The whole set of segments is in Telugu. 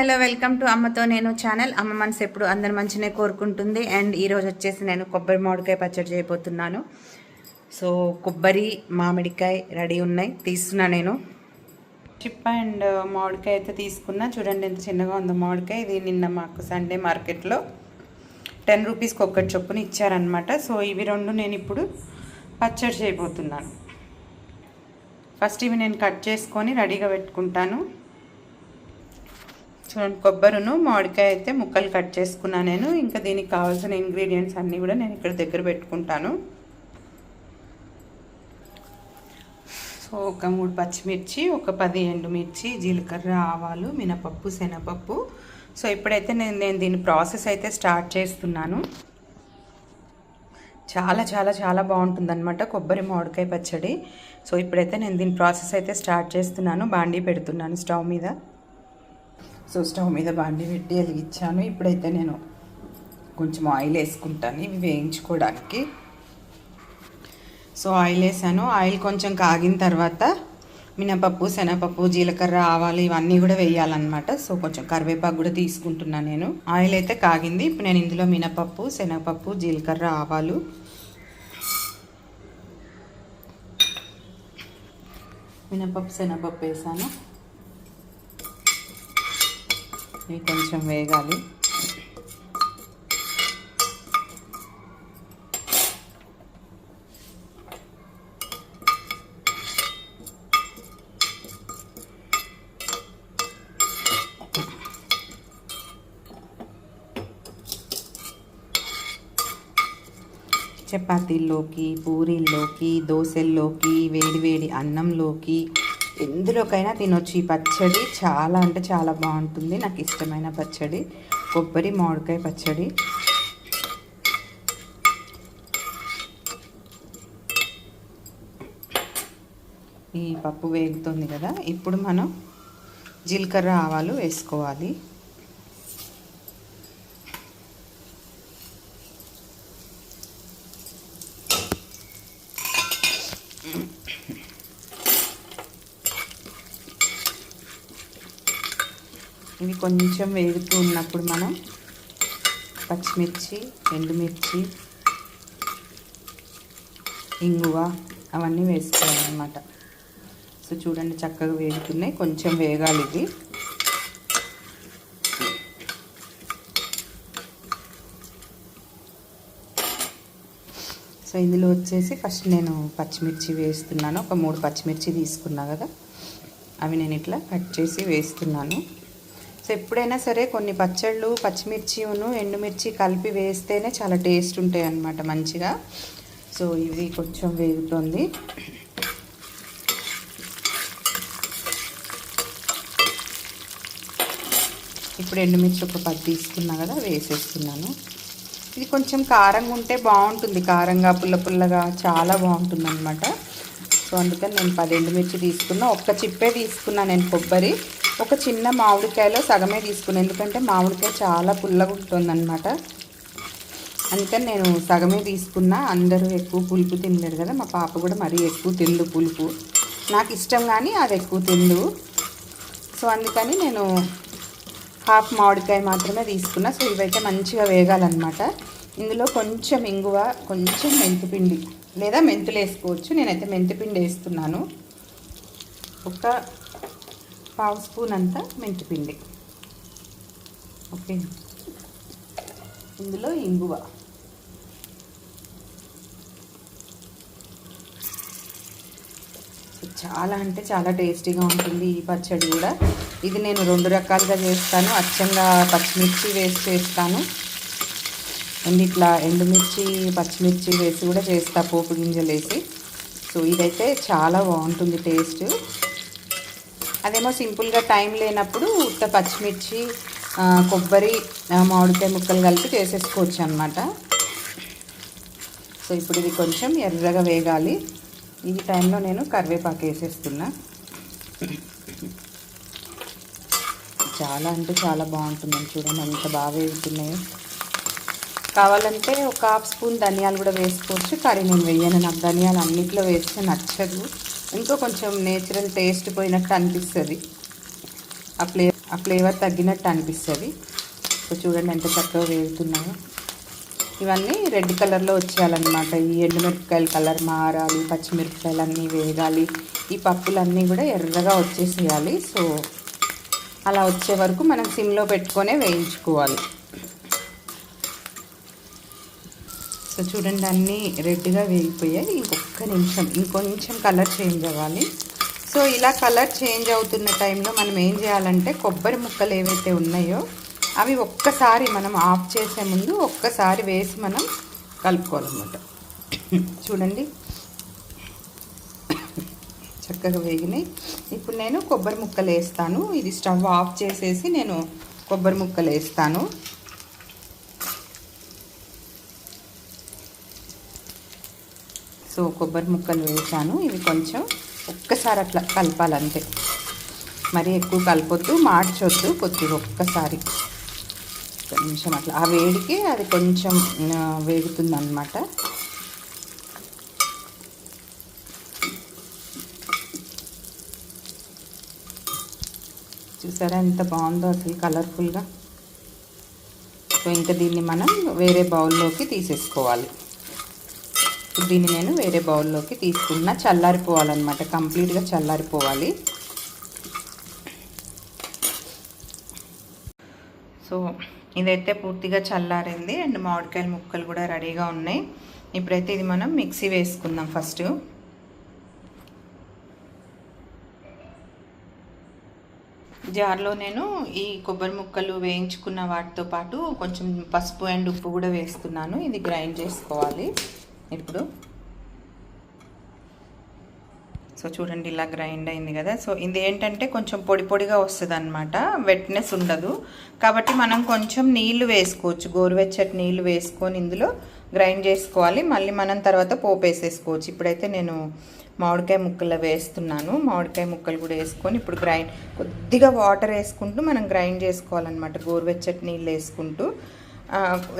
హలో వెల్కమ్ టు అమ్మతో నేను ఛానల్. అమ్మ మనసు ఎప్పుడు అందరి మంచినే కోరుకుంటుంది. అండ్ ఈరోజు వచ్చేసి నేను కొబ్బరి మామిడికాయ పచ్చడి చేయబోతున్నాను. సో కొబ్బరి మామిడికాయ రెడీ ఉన్నాయి. తీస్తున్నా నేను. చిప్ప అండ్ మామిడికాయ అయితే తీసుకున్నా. చూడండి ఎంత చిన్నగా ఉందో మామిడికాయ. ఇది నిన్న మాకు సండే మార్కెట్లో టెన్ రూపీస్కి ఒక్కటి చొప్పున ఇచ్చారనమాట సో ఇవి రెండు నేను ఇప్పుడు పచ్చడి చేయబోతున్నాను. ఫస్ట్ ఇవి నేను కట్ చేసుకొని రెడీగా పెట్టుకుంటాను. చూడండి కొబ్బరిను మామిడికాయ అయితే ముక్కలు కట్ చేసుకున్నా నేను. ఇంకా దీనికి కావాల్సిన ఇంగ్రీడియంట్స్ అన్నీ కూడా నేను ఇక్కడ దగ్గర పెట్టుకుంటాను. సో ఒక మూడు పచ్చిమిర్చి ఒక పది ఎండుమిర్చి జీలకర్ర ఆవాలు మినపప్పు శనగపప్పు. సో ఇప్పుడైతే నేను నేను దీని ప్రాసెస్ అయితే స్టార్ట్ చేస్తున్నాను. చాలా చాలా చాలా బాగుంటుంది అనమాట కొబ్బరి మామిడికాయ పచ్చడి. సో ఇప్పుడైతే నేను దీని ప్రాసెస్ అయితే స్టార్ట్ చేస్తున్నాను. బాండీ పెడుతున్నాను స్టవ్ మీద. సో స్టవ్ మీద బండి పెట్టి వెలిగించాను. ఇప్పుడైతే నేను కొంచెం ఆయిల్ వేసుకుంటాను. ఇవి వేయించుకోవడానికి. సో ఆయిల్ వేసాను. ఆయిల్ కొంచెం కాగిన తర్వాత మినపప్పు శనగపప్పు జీలకర్ర ఆవాలు ఇవన్నీ కూడా వేయాలన్నమాట. సో కొంచెం కరివేపాకు కూడా తీసుకుంటున్నాను నేను. ఆయిల్ అయితే కాగింది. ఇప్పుడు నేను ఇందులో మినపప్పు శనగపప్పు జీలకర్ర ఆవాలు మినపప్పు శనగపప్పు వేసాను. ఇవి కొంచెం వేగాలి. చపాతీల్లోకి పూరీల్లోకి దోశల్లోకి వేడివేడి అన్నంలోకి ఎందులోకైనా తినొచ్చు. ఈ పచ్చడి చాలా అంటే చాలా బాగుంటుంది. నాకు ఇష్టమైన పచ్చడి. కొబ్బరి మామిడికాయ పచ్చడి. ఈ పప్పు వేగుతుంది కదా. ఇప్పుడు మనం జీలకర్ర ఆవాలు వేసుకోవాలి. కొంచెం వేగుతూ ఉన్నప్పుడు మనం పచ్చిమిర్చి ఎండుమిర్చి ఇంగువ అవన్నీ వేసుకోవాలన్నమాట. సో చూడండి చక్కగా వేగుతున్నాయి. కొంచెం వేగాలి ఇది సో ఇందులో వచ్చేసి ఫస్ట్ నేను పచ్చిమిర్చి వేస్తున్నాను. ఒక మూడు పచ్చిమిర్చి తీసుకున్నా కదా. అవి నేను ఇట్లా కట్ చేసి వేస్తున్నాను. సో ఎప్పుడైనా సరే కొన్ని పచ్చళ్ళు పచ్చిమిర్చిను ఎండుమిర్చి కలిపి వేస్తేనే చాలా టేస్ట్ ఉంటాయి అన్నమాట మంచిగా. సో ఇది కొంచెం వేగుతుంది. ఇప్పుడు ఎండుమిర్చి ఒక పది తీసుకున్నా కదా వేసేస్తున్నాను. ఇది కొంచెం కారంగా ఉంటే బాగుంటుంది. కారంగా పుల్ల పుల్లగా చాలా బాగుంటుంది అనమాట సో అందుకని నేను పది ఎండుమిర్చి తీసుకున్నా. ఒక్క చిప్పే తీసుకున్నా నేను కొబ్బరి. ఒక చిన్న మామిడికాయలో సగమే తీసుకున్నాను ఎందుకంటే మామిడికాయ చాలా పుల్లగా ఉంటుందన్నమాట. అందుకని నేను సగమే తీసుకున్నా అందరూ ఎక్కువ పులుపు తినలేరు కదా మా పాప కూడా మరీ ఎక్కువ తిందు పులుపు. నాకు ఇష్టం కానీ అది ఎక్కువ తిందు. సో అందుకని నేను హాఫ్ మామిడికాయ మాత్రమే తీసుకున్నా. సో ఇవైతే మంచిగా వేగాలన్నమాట. ఇందులో కొంచెం ఇంగువ కొంచెం మెంతిపిండి లేదా మెంతులు వేసుకోవచ్చు నేనైతే మెంతిపిండి వేస్తున్నాను. ఒక పావు స్పూన్ అంతా మెంతిపిండి. ఓకే. ఇందులో ఇంగువ. చాలా అంటే చాలా టేస్టీగా ఉంటుంది ఈ పచ్చడి కూడా. ఇది నేను రెండు రకాలుగా చేస్తాను. అచ్చంగా పచ్చిమిర్చి వేసి చేస్తాను. అండ్ ఇట్లా ఎండుమిర్చి పచ్చిమిర్చి వేసి కూడా చేస్తా పోపు గింజలు వేసి సో ఇదైతే చాలా బాగుంటుంది టేస్ట్. అదేమో సింపుల్గా టైం లేనప్పుడు ఉత్త పచ్చిమిర్చి కొబ్బరి మామిడికాయ ముక్కలు కలిపి చేసేసుకోవచ్చు అనమాట సో ఇప్పుడు ఇది కొంచెం ఎర్రగా వేగాలి. ఈ టైంలో నేను కరివేపాకు వేసేస్తున్నా. చాలా అంటే చాలా బాగుంటుందని చూడండి ఎంత బాగా వేగుతున్నాయి. కావాలంటే ఒక హాఫ్ స్పూన్ ధనియాలు కూడా వేసుకోవచ్చు. కానీ నేను వేయను నాకు ధనియాలు అన్నిట్లో వేస్తే నచ్చదు. ఇంకా కొంచెం నేచురల్ టేస్ట్ పోయినట్టు అనిపిస్తుంది. ఆ ఫ్లేవర్ ఆ ఫ్లేవర్ తగ్గినట్టు అనిపిస్తుంది. సో చూడండి ఎంత చక్కగా వేగుతున్నాయో. ఇవన్నీ రెడ్ కలర్లో వచ్చేయాలన్నమాట. ఈ ఎండుమిరపకాయల కలర్ మారాలి పచ్చిమిరపకాయలు అన్నీ వేగాలి ఈ పప్పులన్నీ కూడా ఎర్రగా వచ్చేసేయాలి. సో అలా వచ్చే వరకు మనం సిమ్లో పెట్టుకొనే వేయించుకోవాలి. సో చూడండి అన్నీ రెడ్గా వేగిపోయాయి. ఇంకొక నిమిషం ఇంకొంచెం కలర్ చేంజ్ అవ్వాలి. సో ఇలా కలర్ చేంజ్ అవుతున్న టైంలో మనం ఏం చేయాలంటే కొబ్బరి ముక్కలు ఏవైతే ఉన్నాయో అవి ఒక్కసారి మనం ఆఫ్ చేసే ముందు ఒక్కసారి వేసి మనం కలుపుకోవాలన్నమాట. చూడండి. చక్కగా వేగినాయి. ఇప్పుడు నేను కొబ్బరి ముక్కలు వేస్తాను. ఇది స్టవ్ ఆఫ్ చేసేసి నేను కొబ్బరి ముక్కలు వేస్తాను. సో కొబ్బరి ముక్కలు వేసాను ఇవి కొంచెం ఒక్కసారి అట్లా కలపాలంతే. మరీ ఎక్కువ కలపొద్దు మార్చొద్దు కొద్దిగా ఒక్కసారి. కొంచెం అట్లా. ఆ వేడికి అది కొంచెం వేగుతుంది అన్నమాట చూసారా ఎంత బాగుందో అసలు కలర్ఫుల్గా. సో ఇంకా దీన్ని మనం వేరే బౌల్లోకి తీసేసుకోవాలి. దీన్ని నేను వేరే బౌల్లోకి తీసుకున్న. చల్లారిపోవాలన్నమాట. కంప్లీట్గా చల్లారిపోవాలి. సో ఇదైతే పూర్తిగా చల్లారింది. అండ్ మామిడికాయల ముక్కలు కూడా రెడీగా ఉన్నాయి. ఇప్పుడైతే ఇది మనం మిక్సీ వేసుకుందాం ఫస్ట్. జార్లో నేను ఈ కొబ్బరి ముక్కలు వేయించుకున్న వాటితో పాటు కొంచెం పసుపు అండ్ ఉప్పు కూడా వేస్తున్నాను. ఇది గ్రైండ్ చేసుకోవాలి. ఇప్పుడు. సో చూడండి ఇలా గ్రైండ్ అయింది కదా. సో ఇది ఏంటంటే కొంచెం పొడి పొడిగా వస్తుంది అనమాట వెట్నెస్ ఉండదు. కాబట్టి మనం కొంచెం నీళ్ళు వేసుకోవచ్చు. గోరువెచ్చటి నీళ్ళు వేసుకొని ఇందులో గ్రైండ్ చేసుకోవాలి. మళ్ళీ మనం తర్వాత పోపు వేసేసుకోవచ్చు. ఇప్పుడైతే నేను మామిడికాయ ముక్కలు వేస్తున్నాను. మామిడికాయ ముక్కలు కూడా వేసుకొని ఇప్పుడు గ్రైండ్ కొద్దిగా వాటర్ వేసుకుంటూ మనం గ్రైండ్ చేసుకోవాలన్నమాట. గోరువెచ్చటి నీళ్ళు వేసుకుంటూ.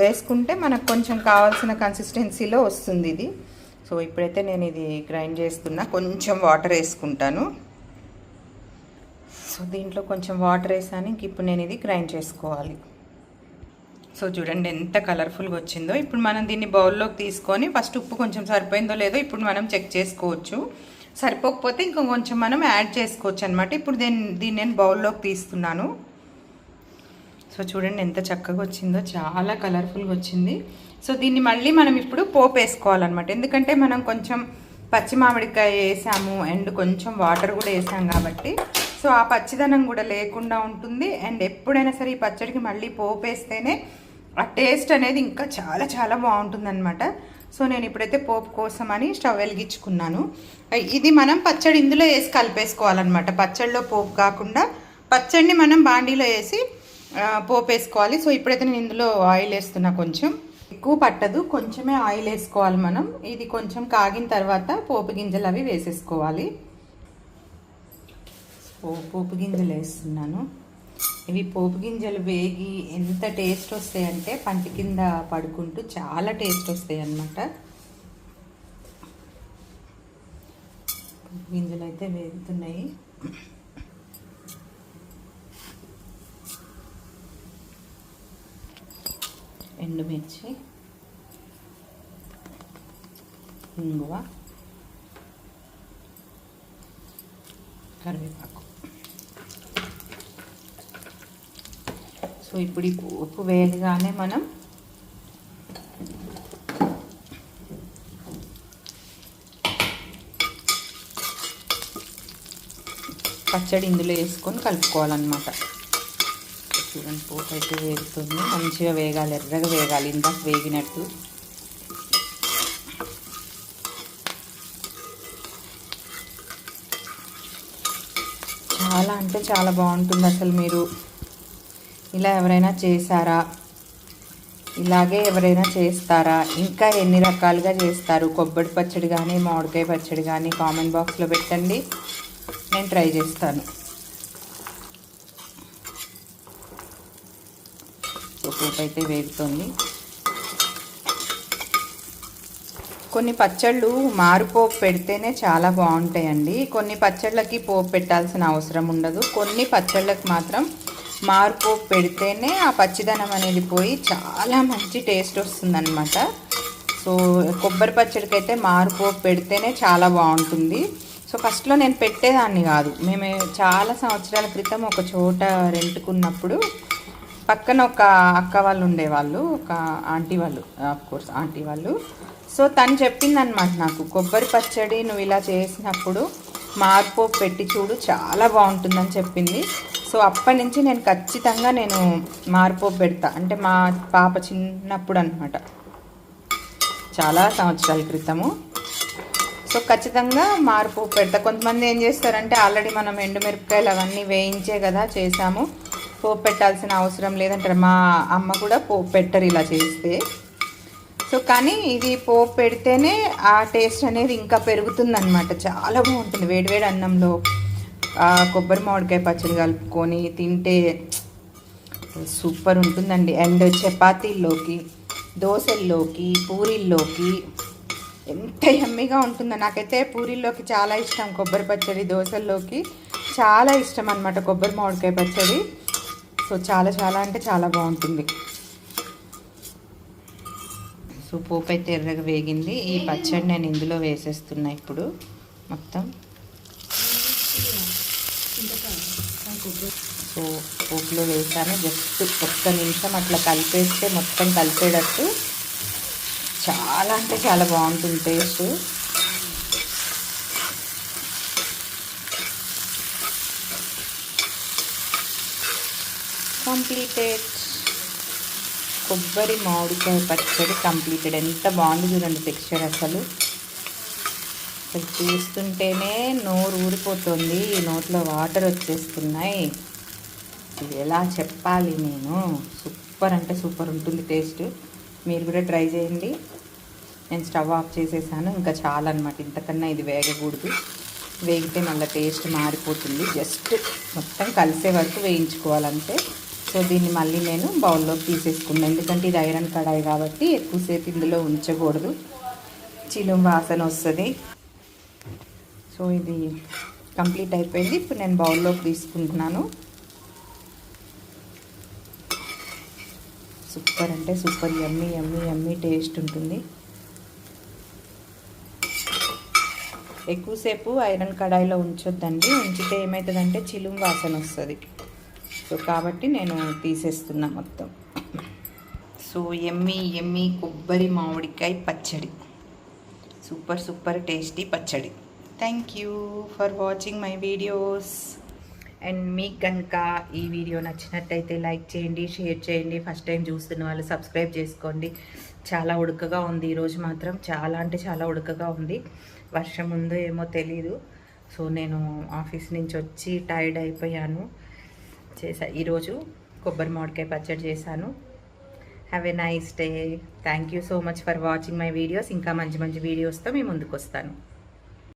వేసుకుంటే మనకు కొంచెం కావాల్సిన కన్సిస్టెన్సీలో వస్తుంది ఇది. సో ఇప్పుడైతే నేను ఇది గ్రైండ్ చేస్తున్నా. కొంచెం వాటర్ వేసుకుంటాను. సో దీంట్లో కొంచెం వాటర్ వేసాను. ఇంక ఇప్పుడు నేను ఇది గ్రైండ్ చేసుకోవాలి. సో చూడండి ఎంత కలర్ఫుల్గా వచ్చిందో. ఇప్పుడు మనం దీన్ని బౌల్లోకి తీసుకొని ఫస్ట్ ఉప్పు కొంచెం సరిపోయిందో లేదో ఇప్పుడు మనం చెక్ చేసుకోవచ్చు. సరిపోకపోతే ఇంకొంచెం కొంచెం మనం యాడ్ చేసుకోవచ్చు అనమాట ఇప్పుడు దీన్ని దీన్ని నేను బౌల్లోకి తీస్తున్నాను. సో చూడండి ఎంత చక్కగా వచ్చిందో చాలా కలర్ఫుల్గా వచ్చింది. సో దీన్ని మళ్ళీ మనం ఇప్పుడు పోపు వేసుకోవాలన్నమాట. ఎందుకంటే మనం కొంచెం పచ్చి మామిడికాయ వేసాము అండ్ కొంచెం వాటర్ కూడా వేసాం కాబట్టి. సో ఆ పచ్చిదనం కూడా లేకుండా ఉంటుంది. అండ్ ఎప్పుడైనా సరే ఈ పచ్చడికి మళ్ళీ పోపు వేస్తేనే ఆ టేస్ట్ అనేది ఇంకా చాలా చాలా బాగుంటుందన్నమాట. సో నేను ఇప్పుడైతే పోపు కోసం అని స్టవ్ వెలిగించుకున్నాను. ఇది మనం పచ్చడి ఇందులో వేసి కలిపేసుకోవాలన్నమాట. పచ్చడిలో పోపు కాకుండా పచ్చడిని మనం బాండీలో వేసి పోపు వేసుకోవాలి సో ఇప్పుడైతే నేను ఇందులో ఆయిల్ వేస్తున్నా కొంచెం. ఎక్కువ పట్టదు కొంచెమే ఆయిల్ వేసుకోవాలి మనం. ఇది కొంచెం కాగిన తర్వాత పోపు గింజలు అవి వేసేసుకోవాలి. పోపు గింజలు వేస్తున్నాను. ఇవి పోపు గింజలు వేగి ఎంత టేస్ట్ వస్తాయంటే పంటి కింద పడుకుంటూ చాలా టేస్ట్ వస్తాయి అన్నమాట. పోపు గింజలు అయితే వేగుతున్నాయి. ఎండుమిర్చి ఇంగువ కరివేపాకు. సో ఇప్పుడు ఈ ఉప్పు వేయగానే మనం పచ్చడి ఇందులో వేసుకొని కలుపుకోవాలన్నమాట. చూడండి పోపు అయితే వేగుతుంది. మంచిగా వేగాలి ఎర్రగా వేగాలి. ఇందాక వేగినట్టు. చాలా అంటే చాలా బాగుంటుంది అసలు మీరు. ఇలా ఎవరైనా చేశారా? ఇలాగే ఎవరైనా చేస్తారా? ఇంకా ఎన్ని రకాలుగా చేస్తారు? కొబ్బరి పచ్చడి కానీ మామిడికాయ పచ్చడి కానీ కామెంట్ బాక్స్లో పెట్టండి. నేను ట్రై చేస్తాను. కాసేపు అయితే వేగుతుంది. కొన్ని పచ్చళ్ళు మారుపోపు పెడితేనే చాలా బాగుంటాయండి. కొన్ని పచ్చళ్ళకి పోపు పెట్టాల్సిన అవసరం ఉండదు. కొన్ని పచ్చళ్ళకి మాత్రం మారుపోపు పెడితేనే ఆ పచ్చిదనం అనేది పోయి చాలా మంచి టేస్ట్ వస్తుందన్నమాట. సో కొబ్బరి పచ్చడికి అయితే మారుపోపు పెడితేనే చాలా బాగుంటుంది. సో ఫస్ట్లో నేను పెట్టేదాన్ని కాదు. మేము చాలా సంవత్సరాల క్రితం ఒక చోట రెంట్కున్నప్పుడు పక్కన ఒక అక్క వాళ్ళు ఉండేవాళ్ళు ఒక ఆంటీ వాళ్ళు కోర్స్ ఆంటీ వాళ్ళు. సో తను చెప్పిందనమాట నాకు కొబ్బరి పచ్చడి నువ్వు ఇలా చేసినప్పుడు మార్పు పెట్టి చూడు చాలా బాగుంటుందని చెప్పింది. సో అప్పటి నుంచి నేను ఖచ్చితంగా నేను మార్పు పెడతా. అంటే మా పాప చిన్నప్పుడు అనమాట చాలా సంవత్సరాల క్రితము. సో ఖచ్చితంగా మార్పు పెడతా. కొంతమంది ఏం చేస్తారంటే ఆల్రెడీ మనం ఎండుమిరపకాయలు అవన్నీ వేయించే కదా చేసాము. పోపు పెట్టాల్సిన అవసరం లేదంటారు. మా అమ్మ కూడా పోపు పెట్టరు ఇలా చేస్తే. సో కానీ ఇది పోపు పెడితేనే ఆ టేస్ట్ అనేది ఇంకా పెరుగుతుందనమాట చాలా బాగుంటుంది. వేడివేడి అన్నంలో కొబ్బరి మామిడికాయ పచ్చడి కలుపుకొని తింటే సూపర్ ఉంటుందండి. అండ్ చపాతీల్లోకి దోశల్లోకి పూరీల్లోకి ఎంత ఎమ్మిగా ఉంటుందో. నాకైతే పూరీల్లోకి చాలా ఇష్టం. కొబ్బరి పచ్చడి దోశల్లోకి చాలా ఇష్టం అనమాట కొబ్బరి మామిడికాయ పచ్చడి. సో చాలా చాలా అంటే చాలా బాగుంటుంది. సో పోపు అయితే ఎర్రగా వేగింది. ఈ పచ్చడి నేను ఇందులో వేసేస్తున్నా ఇప్పుడు. మొత్తం. సో పోపులో వేసాను. జస్ట్ ఒక్క నిమిషం అట్లా కలిపేస్తే మొత్తం కలిపేటట్టు. చాలా అంటే చాలా బాగుంటుంది టేస్ట్. కంప్లీటెడ్ కొబ్బరి మామిడికాయ పచ్చడి కంప్లీటెడ్ ఎంత బాగుంది చూడండి టెక్స్చర్ అసలు. అసలు చూస్తుంటేనే నోరు ఊరిపోతుంది. నోట్లో వాటర్ వచ్చేస్తున్నాయి. ఇది ఎలా చెప్పాలి నేను? సూపర్ అంటే సూపర్ ఉంటుంది టేస్ట్ మీరు కూడా ట్రై చేయండి. నేను స్టవ్ ఆఫ్ చేసేసాను. ఇంకా చాలా అనమాట ఇంతకన్నా ఇది వేగకూడదు. వేగితే మళ్ళీ టేస్ట్ మారిపోతుంది. జస్ట్ మొత్తం కలిసే వరకు వేయించుకోవాలంటే సో దీన్ని మళ్ళీ నేను బౌల్లోకి తీసేసుకున్నాను ఎందుకంటే ఇది ఐరన్ కడాయి కాబట్టి ఎక్కువసేపు ఇందులో ఉంచకూడదు. చిలుం వాసన వస్తుంది. సో ఇది కంప్లీట్ అయిపోయింది. ఇప్పుడు నేను బౌల్లోకి తీసుకుంటున్నాను. సూపర్ అంటే సూపర్ ఎమ్మి ఎమ్మి ఎమ్మి టేస్ట్ ఉంటుంది. ఎక్కువసేపు ఐరన్ కడాయిలో ఉంచొద్దండి. ఉంచితే ఏమవుతుందంటే చిలుం వాసన వస్తుంది. సో కాబట్టి నేను తీసేస్తున్నా మొత్తం. సో ఎమ్మి ఎమ్మి కొబ్బరి మామిడికాయ పచ్చడి. సూపర్ సూపర్ టేస్టీ పచ్చడి. Thank you for watching my videos and మీకు కనుక ఈ వీడియో నచ్చినట్టయితే లైక్ చేయండి షేర్ చేయండి. ఫస్ట్ టైం చూస్తున్న వాళ్ళు సబ్స్క్రైబ్ చేసుకోండి. చాలా ఉడకగా ఉంది ఈరోజు మాత్రం. చాలా అంటే చాలా ఉడకగా ఉంది. వర్షం ఉందో ఏమో తెలీదు. సో నేను ఆఫీస్ నుంచి వచ్చి టైర్డ్ అయిపోయాను. చేసా ఈరోజు కొబ్బరి మామిడికాయ పచ్చడి చేశాను. Have a nice day thank you so much for watching my videos ఇంకా మంచి మంచి వీడియోస్తో మేము ముందుకు వస్తాను.